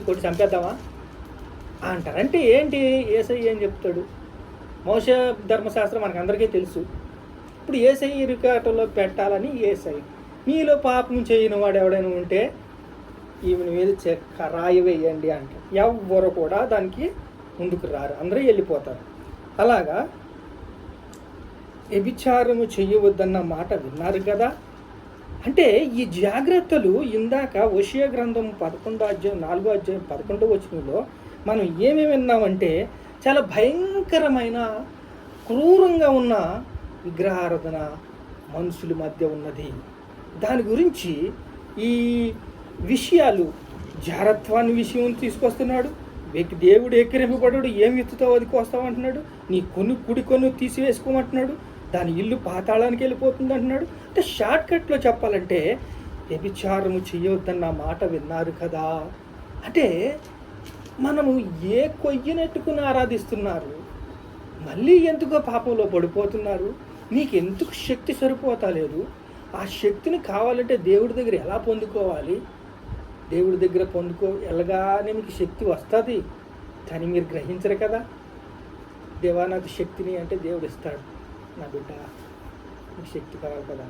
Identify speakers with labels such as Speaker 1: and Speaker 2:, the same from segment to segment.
Speaker 1: కొట్టి చంపేద్దామా? అంటారు అంటే ఏంటి ఏసై ఏం చెప్తాడు? మోస ధర్మశాస్త్రం మనకు అందరికీ తెలుసు. ఇప్పుడు ఏసై రికార్డులో పెట్టాలని ఏసై. మీలో పాపం చేయని వాడు ఎవడైనా ఉంటే ఈమెను మీద చెక్క రాయి వేయండి అంటారు. కూడా దానికి ముందుకు రారు. అందరూ వెళ్ళిపోతారు. అలాగా వ్యభిచారము చేయవద్దన్న మాట విన్నారు కదా. అంటే ఈ జాగ్రత్తలు ఇందాక వషియ గ్రంథం పదకొండో అధ్యాయం నాలుగో అధ్యాయం పదకొండో వచనంలో మనం ఏమేమి విన్నామంటే చాలా భయంకరమైన క్రూరంగా ఉన్న విగ్రహారాధన మనుషుల మధ్య ఉన్నది. దాని గురించి ఈ విషయాలు జారత్వాన్ని విషయం తీసుకొస్తున్నాడు. వ్యక్తి దేవుడు ఎక్కిరింపబడు ఏం ఎత్తుతో అది కోస్తావు అంటున్నాడు నీ కొను కుడి కొను తీసివేసుకోమంటున్నాడు. దాని ఇల్లు పాతాళానికి వెళ్ళిపోతుంది అంటున్నాడు. అంటే షార్ట్ కట్లో చెప్పాలంటే వ్యభిచారము చేయొద్దన్న మాట విన్నారు కదా. అంటే మనము ఏ కొయ్యనెట్టుకుని ఆరాధిస్తున్నారు? మళ్ళీ ఎందుకో పాపంలో పడిపోతున్నారు? నీకు ఎందుకు శక్తి సరిపోతలేదు ఆ శక్తిని కావాలంటే దేవుడి దగ్గర ఎలా పొందుకోవాలి? దేవుడి దగ్గర పొందుకో ఎలాగానే మీకు శక్తి వస్తుంది. కానీ మీరు గ్రహించరు కదా. దేవా నాకు శక్తిని అంటే దేవుడు ఇస్తాడు. నా బిడ్డ నీకు శక్తి కావాలి కదా.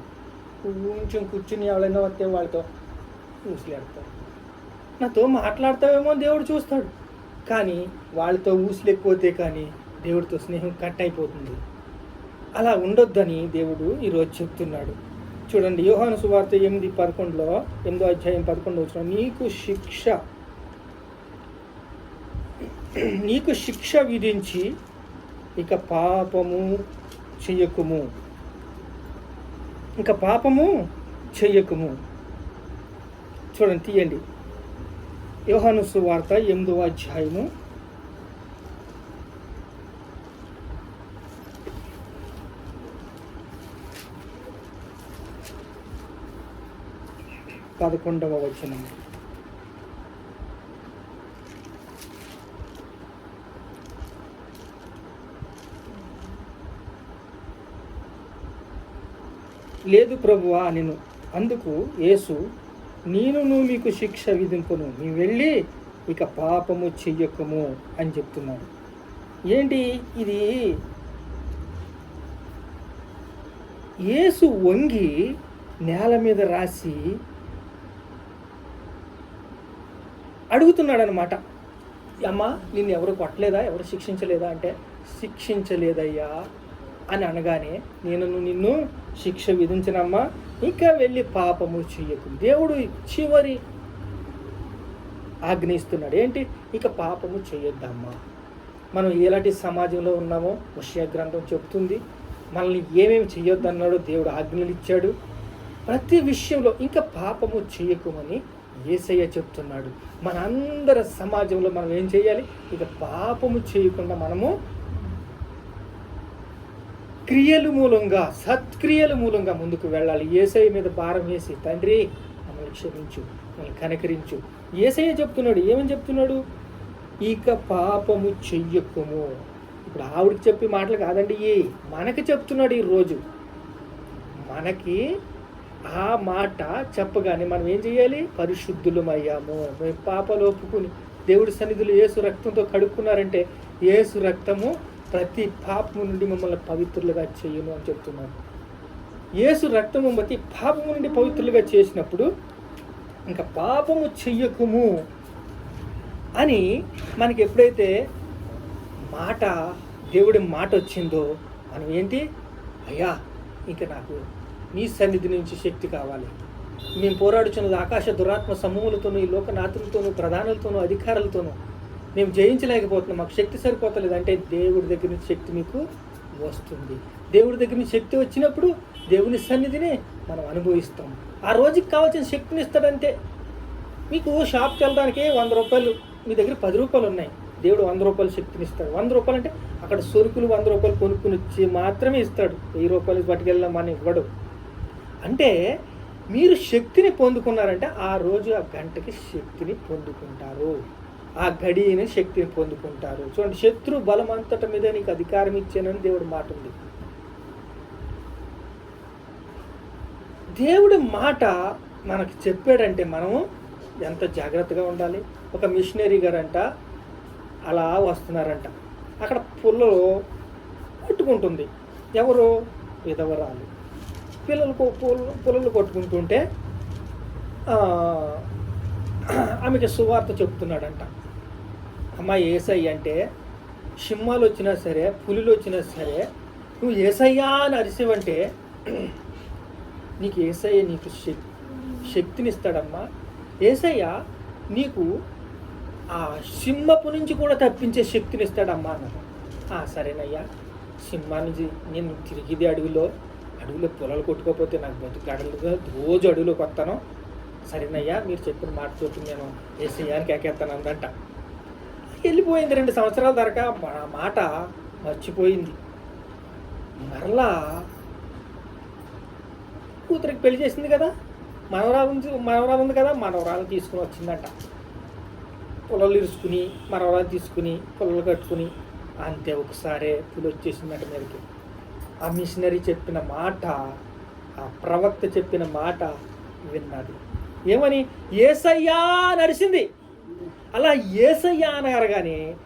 Speaker 1: కొంచెం కూర్చుని ఎవరైనా వస్తే వాళ్ళతో ఊసులేడతారు నాతో మాట్లాడతావేమో దేవుడు చూస్తాడు. కానీ వాళ్ళతో ఊసులేకపోతే కానీ దేవుడితో స్నేహం కట్ అయిపోతుంది. అలా ఉండొద్దని దేవుడు ఈరోజు చెప్తున్నాడు. చూడండి యోహాను సువార్త ఎనిమిది పదకొండులో ఎనిమిదో అధ్యాయం పదకొండు వచ్చిన నీకు శిక్ష నీకు శిక్ష విధించి ఇక పాపము చెయ్యకుము. ఇంకా పాపము చెయ్యకుము. చూడండి తీయండి. యోహాను సువార్త ఎనిమిదవ అధ్యాయము. పదకొండవ వచనం లేదు ప్రభువా నేను అందుకు యేసు నేను నువ్వు మీకు శిక్ష విధింపును. నీ వెళ్ళి ఇక పాపము చెయ్యకము అని చెప్తున్నాడు. ఏంటి ఇది? యేసు వంగి నేల మీద రాసి అడుగుతున్నాడనమాట అమ్మా నిన్ను ఎవరు కొట్టలేదా? ఎవరు శిక్షించలేదా? అంటే శిక్షించలేదయ్యా. అని అనగానే నేను నిన్ను శిక్ష విధించినమ్మా ఇంకా వెళ్ళి పాపము చేయకు. దేవుడు చివరి ఆజ్ఞయిస్తున్నాడు. ఏంటి? ఇక పాపము చేయొద్దమ్మా. మనం ఎలాంటి సమాజంలో ఉన్నామో విషయ గ్రంథం చెబుతుంది మనల్ని ఏమేమి చేయొద్దన్నాడో దేవుడు ఆజ్ఞలు ఇచ్చాడు. ప్రతి విషయంలో ఇంకా పాపము చేయకుమని ఏసయ్య చెప్తున్నాడు. మనందరి సమాజంలో మనం ఏం చేయాలి? ఇక పాపము చేయకుండా మనము క్రియలు మూలంగా సత్క్రియల మూలంగా ముందుకు వెళ్ళాలి. ఏసఐ మీద భారం వేసి తండ్రి మమ్మల్ని క్షమించు మమ్మల్ని కనకరించు. ఏసయ్య చెప్తున్నాడు. ఏమని చెప్తున్నాడు? ఇక పాపము చెయ్యకుము. ఇప్పుడు ఆవిడకి చెప్పి మాటలు కాదండి ఏ మనకి చెప్తున్నాడు ఈ రోజు. మనకి ఆ మాట చెప్పగానే మనం ఏం చేయాలి పరిశుద్ధులమయ్యాము. మేము పాపలు ఒప్పుకుని దేవుడి సన్నిధులు ఏసు రక్తంతో కడుక్కున్నారంటే ఏసు రక్తము ప్రతి పాపము నుండి మమ్మల్ని పవిత్రులుగా చేయను అని చెప్తున్నాను ఏసు రక్తము ప్రతి పాపము నుండి పవిత్రులుగా చేసినప్పుడు ఇంకా పాపము చెయ్యకుము అని మనకి ఎప్పుడైతే మాట దేవుడి మాట వచ్చిందో మనం ఏంటి? అయ్యా ఇంకా నాకు నీ సన్నిధి నుంచి శక్తి కావాలి. మేము పోరాడుచున్నది ఆకాశ దురాత్మ సమూహలతోనూ ఈ లోకనాథులతోనూ ప్రధానులతోనూ అధికారులతోనూ మేము జయించలేకపోతున్నాం. మాకు శక్తి సరిపోతలేదు. అంటే దేవుడి దగ్గర నుంచి శక్తి మీకు వస్తుంది. దేవుడి దగ్గర నుంచి శక్తి వచ్చినప్పుడు దేవుని సన్నిధిని మనం అనుభవిస్తాం. ఆ రోజుకి కావాల్సిన శక్తిని ఇస్తాడంతే మీకు షాప్కి వెళ్ళడానికి వంద రూపాయలు మీ దగ్గర పది రూపాయలు ఉన్నాయి. దేవుడు వంద రూపాయలు శక్తిని ఇస్తాడు. వంద రూపాయలు అంటే అక్కడ సరుకులు వంద రూపాయలు కొనుక్కుని వచ్చి మాత్రమే ఇస్తాడు. వెయ్యి రూపాయలు పట్టుకెళ్ళాం మన ఇవ్వడు. అంటే మీరు శక్తిని పొందుకున్నారంటే ఆ రోజు ఆ గంటకి శక్తిని పొందుకుంటారు. ఆ గడియని శక్తిని పొందుకుంటారు. చూడండి శత్రు బలం అంతట మీద నీకు అధికారం ఇచ్చానని దేవుడు మాట ఉంది. దేవుడి మాట మనకు చెప్పాడంటే మనము ఎంత జాగ్రత్తగా ఉండాలి? ఒక మిషనరీ గారంట అలా వస్తున్నారంట. అక్కడ పుల్లలో కొట్టుకుంటుంది. ఎవరు? విధవరాలు. పిల్లలు పుల్లలు కొట్టుకుంటుంటే ఆమెకి సువార్త చెప్తున్నాడంట. అమ్మ ఏసై అంటే సింహాలు వచ్చినా సరే పులులు వచ్చినా సరే నువ్వు ఏసయ్యా అని అరిసేవంటే నీకు ఏసయ్య నీకు శక్తి శక్తినిస్తాడమ్మా. ఏసయ్య నీకు ఆ సింహపు నుంచి కూడా తప్పించే శక్తినిస్తాడమ్మా అన్నారు "ఆ, సరేనయ్యా. సింహా నుంచి నేను తిరిగిది అడవిలో. అడవిలో పొలాలు కొట్టుకోకపోతే నాకు బతుకు అడవులుగా రోజు అడవిలోకి వస్తాను. సరేనయ్యా మీరు చెప్పిన మాట చోటు నేను ఏసయ్యానికి ఎక్కేస్తాను అందంట వెళ్ళిపోయింది రెండు సంవత్సరాల దాకా. మా మాట మర్చిపోయింది. మరలా కూతురికి పెళ్ళి చేసింది కదా. మనవరాలు మనవరాలు ఉంది కదా. మనవరాలు తీసుకుని వచ్చిందంట. పొలలు ఇరుచుకుని మనవరాలు తీసుకుని పొలలు కట్టుకుని అంతే ఒకసారే పులి వచ్చేసిందట మీదకి. ఆ మిషనరీ చెప్పిన మాట ఆ ప్రవక్త చెప్పిన మాట విన్నది. ఏమని? ఏసయ్యా నడిచింది అలా ఏసయ్య అని అనగానే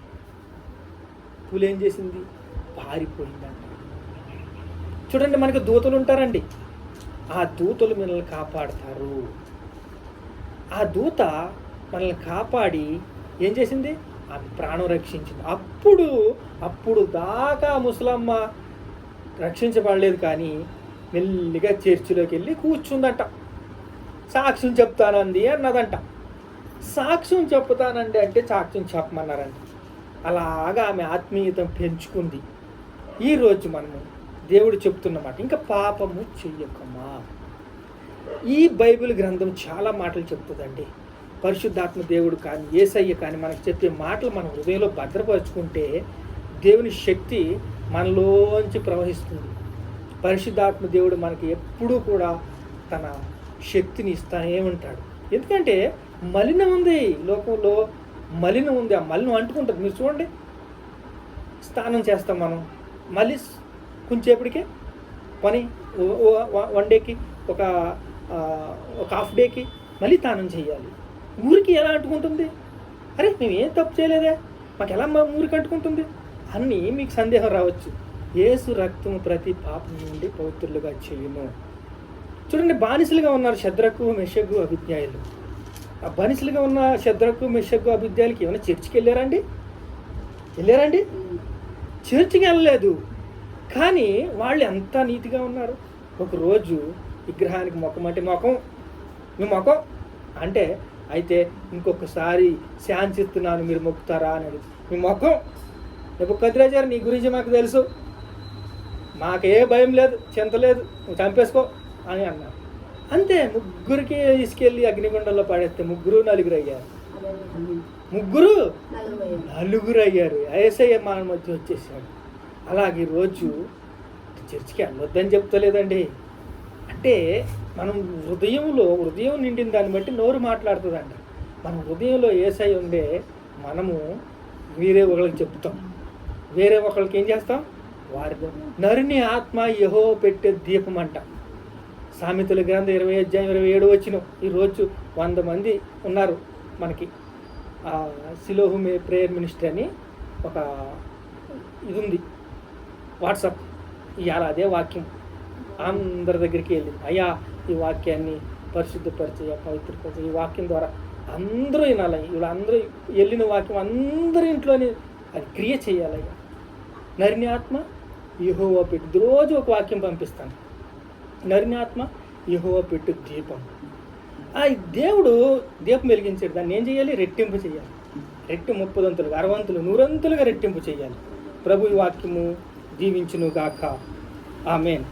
Speaker 1: పులి ఏం చేసింది? పారిపోయిందంట. చూడండి మనకి దూతలు ఉంటారండి. ఆ దూతలు మనల్ని కాపాడతారు. ఆ దూత మనల్ని కాపాడి ఏం చేసింది? ఆ ప్రాణం రక్షించింది. అప్పుడు అప్పుడు దాకా ముసలమ్మ రక్షించబడలేదు కానీ మెల్లిగా చర్చిలోకి వెళ్ళి కూర్చుందంట. సాక్ష్యం చెప్తానంది అన్నదంట. సాక్ష్యం చెప్తానండి అంటే సాక్ష్యం చెప్పమన్నారండి. అలాగా ఆమె ఆత్మీయత పెంచుకుంది. ఈరోజు మనము దేవుడు చెప్తున్నమాట ఇంకా పాపము చెయ్యకమా ఈ బైబిల్ గ్రంథం చాలా మాటలు చెప్తుందండి. పరిశుద్ధాత్మ దేవుడు కానీ ఏసయ్య కానీ మనకు చెప్పే మాటలు మన హృదయంలో భద్రపరుచుకుంటే దేవుని శక్తి మనలోంచి ప్రవహిస్తుంది. పరిశుద్ధాత్మ దేవుడు మనకి ఎప్పుడూ కూడా తన శక్తిని ఇస్తానే ఉంటాడు. ఎందుకంటే మలినం ఉంది. లోకంలో మలినం ఉంది. ఆ మలినం అంటుకుంటుంది. మీరు చూడండి. స్నానం చేస్తాం మనం. మళ్ళీ కొంచెంసేపటికే పని వన్ డేకి ఒక ఒక హాఫ్ డేకి మళ్ళీ స్నానం చేయాలి. ఊరికి ఎలా అంటుకుంటుంది? అరే మేము ఏం తప్పు చేయలేదే? మాకు ఎలా మా ఊరికి అంటుకుంటుంది? అన్నీ మీకు సందేహం రావచ్చు. ఏసు రక్తము ప్రతి పాపం నుండి పవిత్రులుగా చేయును. చూడండి బానిసలుగా ఉన్నారు శద్రకు మెషగు అభిజ్ఞాయులు. ఆ బనిసులుగా ఉన్న శద్రకు మెషగు అభిద్యాలకి ఏమైనా చర్చికి వెళ్ళారండి? వెళ్ళారండి? చర్చికి వెళ్ళలేదు. కానీ వాళ్ళు ఎంత నీతిగా ఉన్నారు. ఒకరోజు విగ్రహానికి ముఖం అంటే మొఖం. మీ మొఖం? అంటే అయితే ఇంకొకసారి శాంతిస్తున్నాను మీరు మొక్కుతారా అని మీ మొఖం? రేపు కదిరాజారు నీ గురించి మాకు తెలుసు. మాకే భయం లేదు చింత లేదు. నువ్వు చంపేసుకో అని అన్నారు. అంతే ముగ్గురికి తీసుకెళ్ళి అగ్నిగుండంలో పడేస్తే ముగ్గురు నలుగురు అయ్యారు ముగ్గురు నలుగురు అయ్యారు ఏసయ్య మన మధ్య వచ్చేసాడు. అలాగే రోజు చర్చికి వెళ్ళొద్దని చెప్తలేదండి. అంటే మనం హృదయంలో హృదయం నిండిన దాన్ని బట్టి నోరు మాట్లాడుతుందండి మన హృదయంలో ఏసై ఉండే మనము వేరే ఒకరికి చెప్తాం. వేరే ఒకరికి ఏం చేస్తాం? వారి నరుని ఆత్మ యహో పెట్టే దీపం అంటాం. సామెతుల గ్రంథం ఇరవై అధ్యాయం ఇరవై ఏడు వచ్చిన ఈరోజు వంద మంది ఉన్నారు మనకి. సిలోహు ప్రేయర్ మినిస్టర్ అని ఒక ఇది ఉంది. వాట్సాప్. ఇవాళ అదే వాక్యం. అందరి దగ్గరికి వెళ్ళింది. అయ్యా ఈ వాక్యాన్ని పరిశుద్ధపరిచయ పవిత్రపరిచయ ఈ వాక్యం ద్వారా అందరూ వినాలి. వీళ్ళందరూ అందరూ వెళ్ళిన వాక్యం అందరి ఇంట్లోనే అది క్రియ చేయాలయ్యా నరిని ఆత్మ యహోవా పెట్టు రోజు ఒక వాక్యం పంపిస్తాను. నరినాత్మ యహోవ పెట్టు దీపం. ఆ దేవుడు దీపం వెలిగించాడు. దాన్ని ఏం చేయాలి? రెట్టింపు చేయాలి. రెట్టి ముప్పదంతులుగా అరవంతులు నూరంతులుగా రెట్టింపు చేయాలి. ప్రభు వాక్యము దీవించును గాక ఆమెన్.